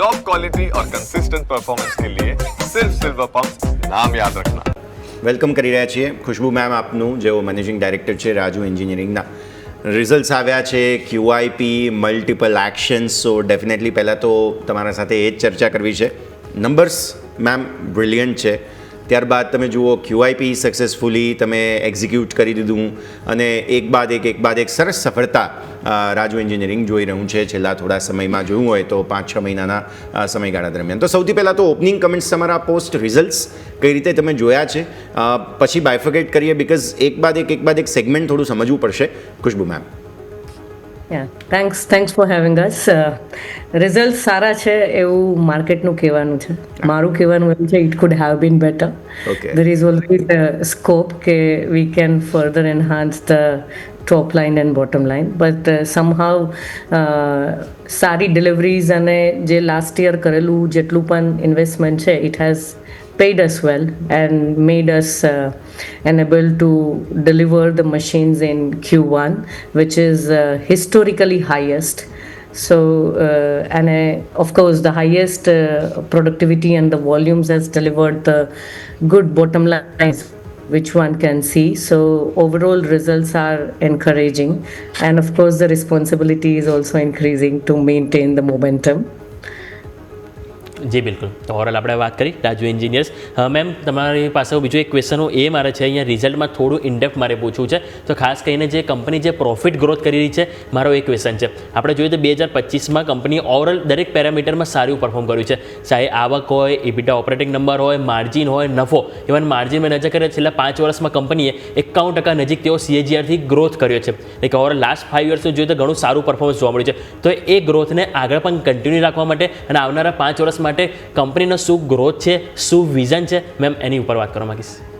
Top quality और consistent performance के लिए सिर्फ सिल्वर पंप नाम याद रखना વેલકમ કરી રહ્યા છીએ ખુશ્બુ મેમ આપનું જેઓ મેનેજિંગ ડાયરેક્ટર છે રાજુ એન્જિનિયરિંગના રિઝલ્ટ્સ આવ્યા છે QIP multiple actions so definitely પહેલાં તો તમારા સાથે એ જ ચર્ચા કરવી છે નંબર્સ મેમ બ્રિલિયન્ટ છે ત્યારબાદ તમે જુઓ ક્યુઆઈપી સક્સેસફુલી તમે એક્ઝિક્યુટ કરી દીધું. અને એક બાદ એક એક બાદ એક સરસ સફળતા રાજુ એન્જિનિયરિંગ જોઈ રહ્યું છે. છેલ્લા થોડા સમયમાં જોયું હોય તો પાંચ, છ મહિનાના સમયગાળા દરમિયાન. તો સૌથી પહેલાં તો ઓપનિંગ કમેન્ટ્સ તમારા પોસ્ટ રિઝલ્ટ્સ કઈ રીતે તમે જોયા છે? પછી બાયફોગેટ કરીએ બિકોઝ એક બાદ એક એક બાદ એક સેગમેન્ટ થોડું સમજવું પડશે. Khushbu ma'am yeah thanks thanks for having us result સારા છે એવું માર્કેટનું કહેવાનું છે. મારું કહેવાનું એવું છે it could have been better. There is always scope કે we can further enhance the top line and bottom line but somehow સારી ડિલિવરીઝ અને જે લાસ્ટ યર કરેલું જેટલું પણ ઇન્વેસ્ટમેન્ટ છે it has paid us well and made us uh, enable to deliver the machines in Q1, which is uh, historically highest. So, uh, and uh, of course, the highest uh, productivity and the volumes has delivered the good bottom lines, which one can see. So, overall results are encouraging, and of course, the responsibility is also increasing to maintain the momentum. જી, બિલકુલ. તો overall આપણે વાત કરી, Raju engineers ma'am તમારી પાસે બીજું એક ક્વેશ્ચન એ મારે છે, અહીંયા રિઝલ્ટમાં થોડું ઇન્ડેપ્થ મારે પૂછવું છે. તો ખાસ કરીને જે કંપની જે પ્રોફિટ ગ્રોથ કરી રહી છે, મારો એક ક્વેશ્ચન છે. આપણે જોઈએ તો બે હજાર પચીસમાં કંપની ઓવરઓલ દરેક પેરામીટરમાં સારું પરફોર્મ કર્યું છે. ચાહે આવક હોય ઇબીટા ઓપરેટિંગ નંબર હોય માર્જિન હોય, નફો. ઇવન માર્જિન મેં નજર કરીએ છેલ્લા પાંચ વર્ષમાં કંપનીએ એકાવન ટકા નજીક તેઓ સીએજીઆરથી ગ્રોથ કર્યો છે. એક ઓવરઓલ લાસ્ટ ફાઇવ યર્સનું જોઈએ તો ઘણું સારું પરફોર્મન્સ જોવા મળ્યું છે. તો એ ગ્રોથને આગળ પણ કન્ટિન્યુ રાખવા માટે અને આવનારા પાંચ વર્ષ માટે કંપનીનો શું ગ્રોથ છે શું વિઝન છે મેમ એની ઉપર વાત કરવા માંગીશ.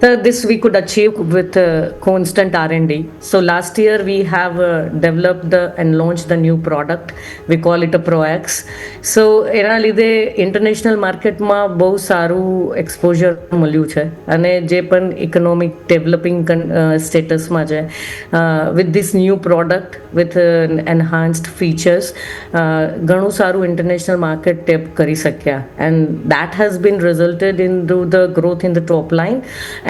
So this we could achieve with uh, constant R&D. So last year we have uh, developed the, and launched the new product. We call it a ProX. So એના લીધે international માર્કેટમાં બહુ સારું એક્સપોઝર મળ્યું છે અને જે પણ ઇકોનોમિક ડેવલપિંગ સ્ટેટસમાં છે with this new product with enhanced features ઘણું સારું ઇન્ટરનેશનલ માર્કેટ ટેપ કરી શક્યા and that has been resulted into the growth in the top line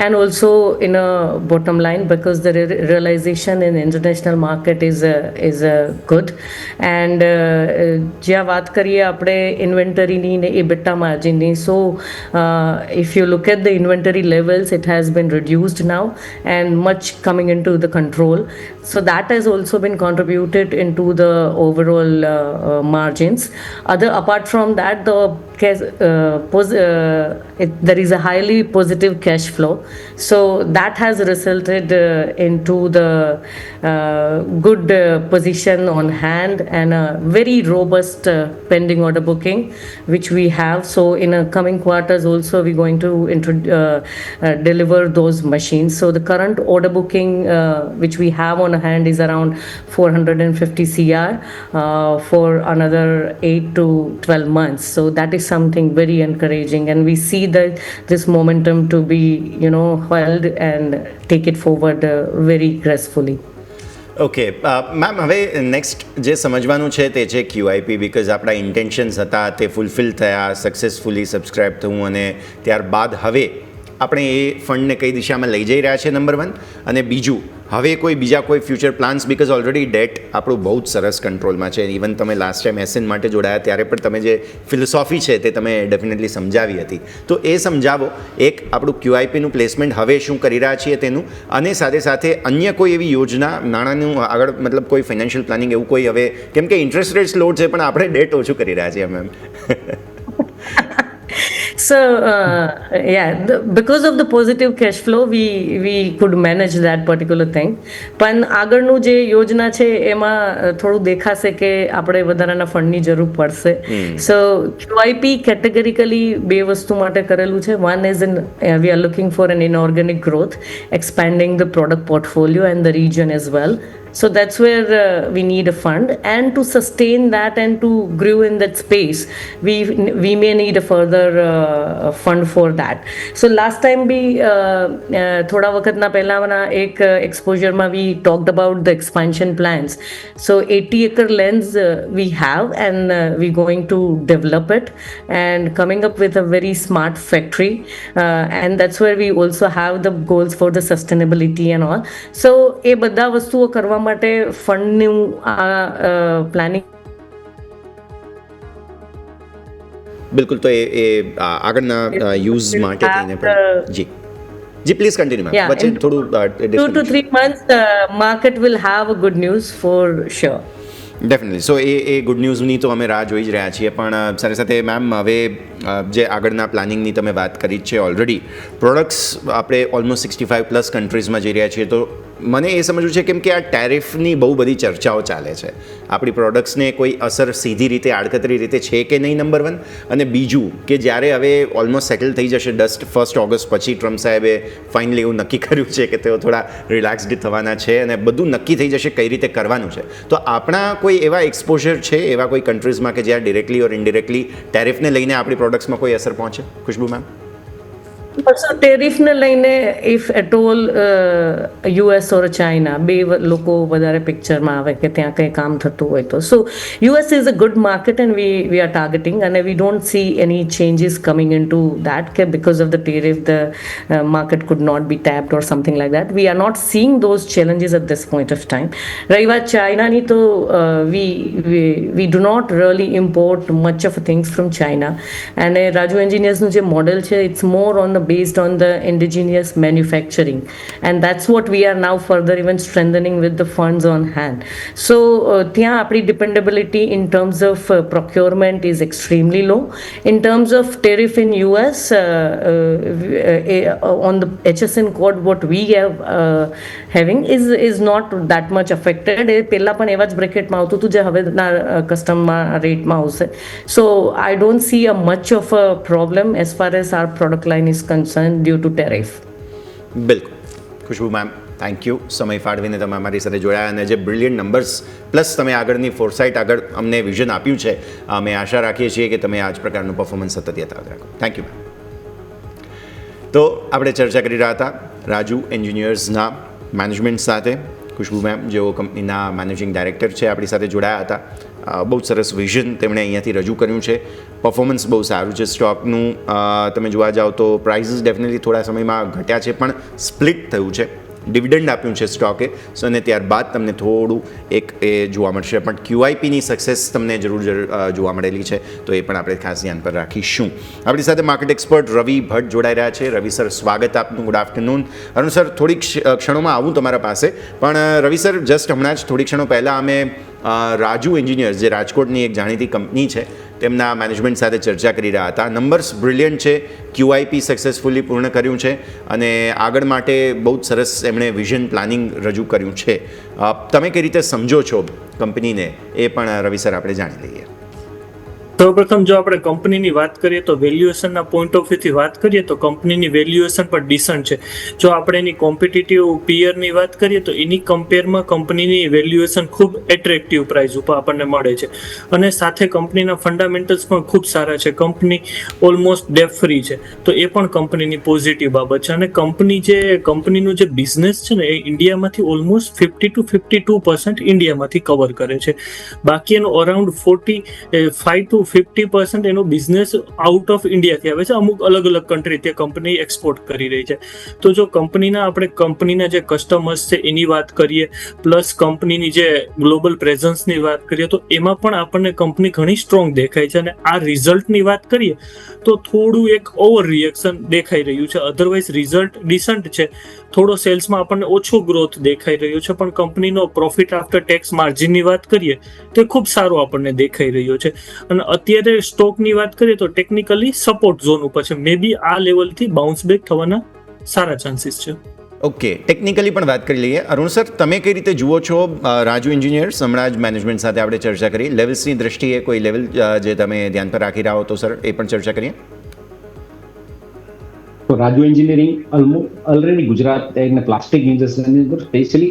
and also in a bottom line because the re- realization in international market is uh, is uh, good and uh, જ્યાં વાત કરીએ આપણે ઇન્વેન્ટરીની ને એ બેટા માર્જિનની so if you look at the inventory levels it has been reduced now and much coming into the control so that has also been contributed into the overall uh, uh, margins other apart from that the cash, uh, pos- uh, it, there is a highly positive cash flow. So that has resulted uh, into the uh, good uh, position on hand and a very robust uh, pending order booking which we have. So in a coming quarters also we're going to intro- uh, uh, deliver those machines. So the current order booking uh, which we have on hand is around 450 cr uh, for another 8 to 12 months. So that is something very encouraging and we see that this momentum to be you know held and take it forward uh, very gracefully okay ma'am હવે next જે સમજવાનું છે તે છે QIP because આપણા intentions હતા તે fulfil થયા સક્સેસફુલી સબસ્ક્રાઇબ થવું અને ત્યારબાદ હવે આપણે એ ફંડને કઈ દિશામાં લઈ જઈ રહ્યા છે નંબર વન અને બીજું, હવે કોઈ બીજા કોઈ future plans because already debt આપણું બહુ જ સરસ કંટ્રોલમાં છે. ઇવન તમે લાસ્ટ ટાઈમ એસએન માટે જોડાયા, ત્યારે પણ તમે જે ફિલોસોફી છે તે તમે ડેફિનેટલી સમજાવી હતી. તો એ સમજાવો, એક આપણું ક્યુઆઈપીનું પ્લેસમેન્ટ હવે શું કરી રહ્યા છીએ તેનું, અને સાથે સાથે અન્ય કોઈ એવી યોજના, નાણાંનું આગળ મતલબ કોઈ ફાઇનાન્શિયલ પ્લાનિંગ એવું કોઈ હવે, કેમ કે ઇન્ટરેસ્ટ રેટ્સ લો છે, પણ આપણે ડેટ ઓછું કરી રહ્યા છીએ ma'am So uh, yeah, the, because of the positive cash flow, we we could manage that particular thing. પણ આગળનું જે યોજના છે એમાં થોડું દેખાશે કે આપણે વધારાના ફંડની જરૂર પડશે. સો ક્યુઆઈપી કેટેગરિકલી બે વસ્તુ માટે કરેલું છે. One is in we are looking for an inorganic growth expanding the product portfolio and the region as well So that's where uh, we need a fund, and to sustain that and to grow in that space, we we may need a further uh, fund for that. So last time we uh, uh, થોડા વખતના પહેલાંના એક એક્સપોઝરમાં we talked about the expansion plans. So 80 acre lands uh, we have, and uh, we're going to develop it and coming up with a very smart factory, uh, and that's where we also have the goals for the sustainability and all. So એ બધા વસ્તુઓ કરવા માટે ફંડનું આ planning બિલકુલ તો એ એ આગળના use માટે થઈને પણ જી. જી પ્લીઝ કન્ટિન્યુ મેમ વચ્ચે થોડું અ, two to disconnect three months, the market will have a good news for sure. Definitely so એ એ ગુડ ન્યૂઝની તો અમે રાહ જોઈ જ રહ્યા છીએ પણ સાથે સાથે મેમ હવે અ, જે આગળના પ્લાનિંગની તમે વાત કરી છે ઓલરેડી પ્રોડક્ટ્સ આપણે ઓલમોસ્ટ સિક્સટી ફાઇવ પ્લસ કન્ટ્રીઝમાં જઈ રહ્યા છીએ, તો મને એ સમજવું છે કેમ કે આ ટેરિફની બહુ બધી ચર્ચાઓ ચાલે છે. આપણી પ્રોડક્ટ્સને કોઈ અસર સીધી રીતે, આડકતરી રીતે છે કે નહીં નંબર વન અને બીજું કે જ્યારે હવે ઓલમોસ્ટ સેટલ થઈ જશે ડસ્ટ ફર્સ્ટ ઓગસ્ટ પછી ટ્રમ્પ સાહેબે ફાઇનલી એવું નક્કી કર્યું છે કે તેઓ થોડા રિલેક્સડ થવાના છે અને બધું નક્કી થઈ જશે કઈ રીતે કરવાનું છે. તો આપણા કોઈ એવા એક્સપોઝર છે એવા કોઈ કન્ટ્રીઝમાં કે જ્યાં ડિરેક્ટલી ઓર ઇનડિરેક્ટલી ટેરિફને લઈને આપણી પ્રોડક્ટ્સમાં કોઈ અસર પહોંચે? ખુશ્બુ મેમ સો ટેરિફને લઈને if at all US or China બે લોકો વધારે પિક્ચરમાં આવે કે ત્યાં કંઈ કામ થતું હોય તો. So US is a good market and we we are targeting અને we don't see any changes coming into that કે because of the tariff the market could not be tapped or something like that we are not seeing those challenges at this point of time રહી વાત ચાઇનાની તો we we do not really import much of things from China અને રાજુ એન્જિનિયર્સનું જે model છે it's more on the based on the indigenous manufacturing and that's what we are now further even strengthening with the funds on hand so uh, ત્યાં આપણી dependability in terms of uh, procurement is extremely low in terms of tariff in us uh, uh, uh, on the hsn code what we have uh, having is is not that much affected એ પહેલાં પણ એવા જ બ્રેકેટમાં આવતું હતું જે હવેના કસ્ટમમાં રેટમાં આવશે so I don't see a much of a problem as far as our product line is concern due to tariff બિલકુલ ખુશ્બુ મેમ થેન્ક યુ સમય ફાળવીને તમે અમારી સાથે જોડાયા અને જે બ્રિલિયન્ટ નંબર્સ પ્લસ તમે આગળની ફોરસાઇટ આગળ અમને વિઝન આપ્યું છે, અમે આશા રાખીએ છીએ કે તમે આ જ પ્રકારનું પરફોર્મન્સ સતત યથાવત રાખો. થેન્ક યુ મેમ તો આપણે ચર્ચા કરી રહ્યા હતા રાજુ એન્જિનિયર્સના મેનેજમેન્ટ સાથે. ખુશ્બુ મેમ, જેઓ કંપનીના મેનેજિંગ ડાયરેક્ટર છે, આપણી સાથે જોડાયા હતા. બહુ સરસ વિઝન તેમણે અહીંયાથી રજૂ કર્યું છે. પરફોર્મન્સ બહુ સારું છે સ્ટોકનું તમે જોવા જાઓ તો પ્રાઇઝિસ ડેફિનેટલી થોડા સમયમાં ઘટ્યા છે, પણ સ્પ્લિટ થયું છે. ડિવિડન્ડ આપ્યું છે સ્ટોકે સો અને ત્યારબાદ તમને થોડું એક એ જોવા મળશે. પણ ક્યુઆઈપીની સક્સેસ તમને જરૂર જોવા મળેલી છે. તો એ પણ આપણે ખાસ ધ્યાન પર રાખીશું. આપણી સાથે માર્કેટ એક્સપર્ટ રવિ ભટ્ટ જોડાઈ રહ્યા છે. રવિ સર, સ્વાગત આપનું. ગુડ આફ્ટરનૂન અરુણ સર, થોડીક ક્ષણોમાં આવું તમારા પાસે. પણ રવિ સર જસ્ટ હમણાં જ થોડી ક્ષણો પહેલાં અમે રાજુ એન્જિનિયર્સ, જે રાજકોટની એક જાણીતી કંપની છે, તેમના મેનેજમેન્ટ સાથે ચર્ચા કરી રહ્યા હતા. નંબર્સ બ્રિલિયન્ટ છે ક્યુઆઈપી સક્સેસફુલી પૂર્ણ કર્યું છે, અને આગળ માટે બહુ જ સરસ એમણે વિઝન પ્લાનિંગ રજૂ કર્યું છે. તમે કઈ રીતે સમજો છો કંપનીને? એ પણ રવિ સર આપણે જાણી લઈએ. સૌપ્રથમ જો આપણે કંપનીની વાત કરીએ તો વેલ્યુએશનના પોઈન્ટ ઓફ વ્યૂથી વાત કરીએ તો કંપનીની વેલ્યુએશન પણ ડિસન્ટ છે. જો આપણે એની કોમ્પિટિટિવ પિયરની વાત કરીએ તો એની કમ્પેરમાં કંપનીની વેલ્યુએશન ખૂબ એટ્રેક્ટિવ પ્રાઇસ ઉપર આપણને મળે છે. અને સાથે કંપનીના ફંડામેન્ટલ્સ પણ ખૂબ સારા છે. કંપની ઓલમોસ્ટ ડેપ ફ્રી છે. તો એ પણ કંપનીની પોઝિટિવ બાબત છે. અને કંપની જે, કંપનીનું જે બિઝનેસ છે ને, એ ઇન્ડિયામાંથી almost fifty to fifty two percent ઇન્ડિયામાંથી cover કરે છે. બાકી એનું around forty five to fifty percent એનો બિઝનેસ આઉટ ઓફ ઇન્ડિયાથી આવે છે. અમુક અલગ અલગ કન્ટ્રી તે કંપની એક્સપોર્ટ કરી રહી છે. તો જો કંપનીના આપણે કંપનીના જે કસ્ટમર્સ છે એની વાત કરીએ પ્લસ કંપનીની જે ગ્લોબલ પ્રેઝન્સની વાત કરીએ, તો એમાં પણ આપણને કંપની ઘણી સ્ટ્રોંગ દેખાય છે. અને આ રિઝલ્ટની વાત કરીએ, તો થોડું એક ઓવર રિએક્શન દેખાઈ રહ્યું છે. અધરવાઇઝ રિઝલ્ટ ડિસન્ટ છે. થોડો સેલ્સમાં આપણને ઓછો ગ્રોથ દેખાઈ રહ્યો છે. પણ કંપનીનો પ્રોફિટ આફ્ટર ટેક્સ માર્જિનની વાત કરીએ, તો ખૂબ સારો આપણને દેખાઈ રહ્યો છે. અને અત્યારે સ્ટોકની વાત કરીએ તો ટેકનિકલી સપોર્ટ ઝોન ઉપર છે. મે બી આ લેવલથી બાઉન્સ બેક થવાના સારા ચાન્સીસ છે. ઓકે ટેકનિકલી પણ વાત કરી લઈએ. અરુણ સર તમે કઈ રીતે જુઓ છો? રાજુ એન્જિનિયર્સ હમણાં જ મેનેજમેન્ટ સાથે આપણે ચર્ચા કરી. લેવલ્સની દ્રષ્ટિએ કોઈ લેવલ જે તમે ધ્યાન પર રાખી રહ્યા હો તો સર એ પણ ચર્ચા કરીએ. તો રાજુ એન્જિનિયરિંગ ઓલરેડી ગુજરાત એને પ્લાસ્ટિક ઇન્ડસ્ટ્રીની અંદર સ્પેશિયલી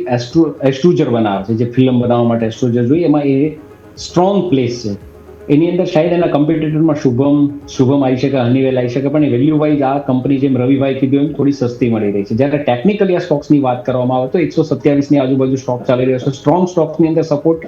એસ્ટ્રુજર બનાવે છે. જે ફિલ્મ બનાવવા માટે એસ્ટ્રુજર જોઈએ એમાં એ સ્ટ્રોંગ પ્લેસ છે. એની અંદર શાયદ એના કમ્પિટિટરમાં શુભમ શુભમ આવી શકે હનીવેલ આવી શકે, પણ વેલ્યુ વાઇઝ આ કંપની જેમ રવિભાઈ કીધું એમ થોડી સસ્તી મળી રહી છે. જ્યારે ટેકનિકલી આ સ્ટોક્સની વાત કરવામાં આવે તો એકસો સત્યાવીસની આજુબાજુ સ્ટોક ચાલી રહ્યો છે. સ્ટ્રોંગ સ્ટોક્સની અંદર સપોર્ટ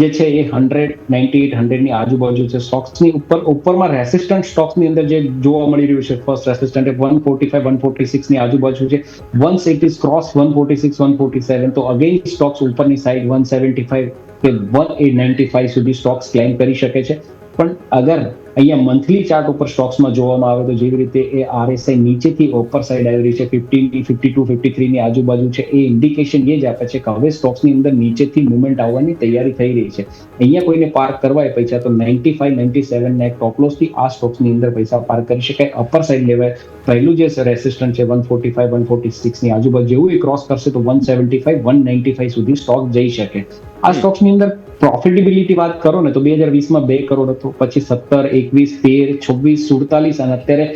જે છે એ હંડ્રેડ નાઇન્ટી એટ હંડ્રેડની આજુબાજુ છે. સ્ટોક્સની ઉપર, ઉપરમાં રેસિસ્ટન્ટ સ્ટોક્સની અંદર જે જોવા મળી રહ્યું છે first resistant one forty five one forty સિક્સની આજુબાજુ છે. One six cross one forty six one forty seven. તો અગેન સ્ટોક્સ ઉપરની સાઈડ વન સેવન્ટી ફાઈવ કે વન એટ નાઇન્ટી ફાઈવ સુધી સ્ટોક્સ ક્લેમ કરી શકે છે. પણ અગર અહીંયા મંથલી ચાર્ટ ઉપર સ્ટોક્સમાં જોવામાં આવે તો જેવી રીતે એ આરએસઆઈ નીચેથી ઉપર સાઈડ આવી રહી છે ફિફ્ટી ફિફ્ટી ટુ ફિફ્ટી થ્રીની આજુબાજુ છે. એ ઇન્ડિકેશન એ જ આપે છે કે હવે સ્ટોક્સની અંદર નીચેથી મુવમેન્ટ આવવાની તૈયારી થઈ રહી છે. અહીંયા કોઈને પાર્ક કરવા પૈસા તો નાઇન્ટી ફાઈવ નાઇન્ટી સેવન ના ટોપલોસથી આ સ્ટોક્સની અંદર પૈસા પાર્ક કરી શકાય. અપર સાઈડ લેવાય. પહેલું જે રેસિસ્ટન્ટ છે one forty five one forty સિક્સની આજુબાજુ જેવું એ ક્રોસ કરશે તો one seventy five one ninety five સુધી સ્ટોક જઈ શકે. આ સ્ટોક્સની અંદર પ્રોફિટેબિલિટી વાત કરો ને તો બે હજાર વીસમાં બે કરોડ હતો પછી સત્તર એકવીસ તેર છવ્વીસ સુડતાલીસ અને અત્યારે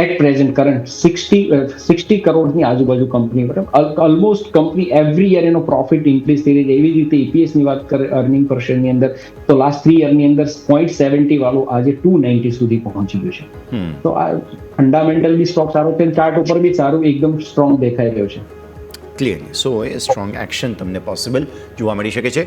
at present current sixty sixty કરોડની આજુબાજુ કંપની બરાબર? ઓલમોસ્ટ કંપની એવરી યર એનો પ્રોફિટ ઇન્ક્રીઝ થઈ રહી છે. એવી રીતે ઈપીએસની વાત કરે અર્નિંગ પર શેરની અંદર તો લાસ્ટ થ્રી યરની અંદર પોઈન્ટ સેવન્ટી વાળું આજે ટુ નાઇન્ટી સુધી પહોંચી ગયું છે. તો આ ફંડામેન્ટલી સ્ટોક સારો છે ચાર્ટ ઉપર બી સારું એકદમ સ્ટ્રોંગ દેખાઈ રહ્યો છે. ક્લિયરલી સો એ સ્ટ્રોંગ એક્શન તમને પોસિબલ જોવા મળી શકે છે.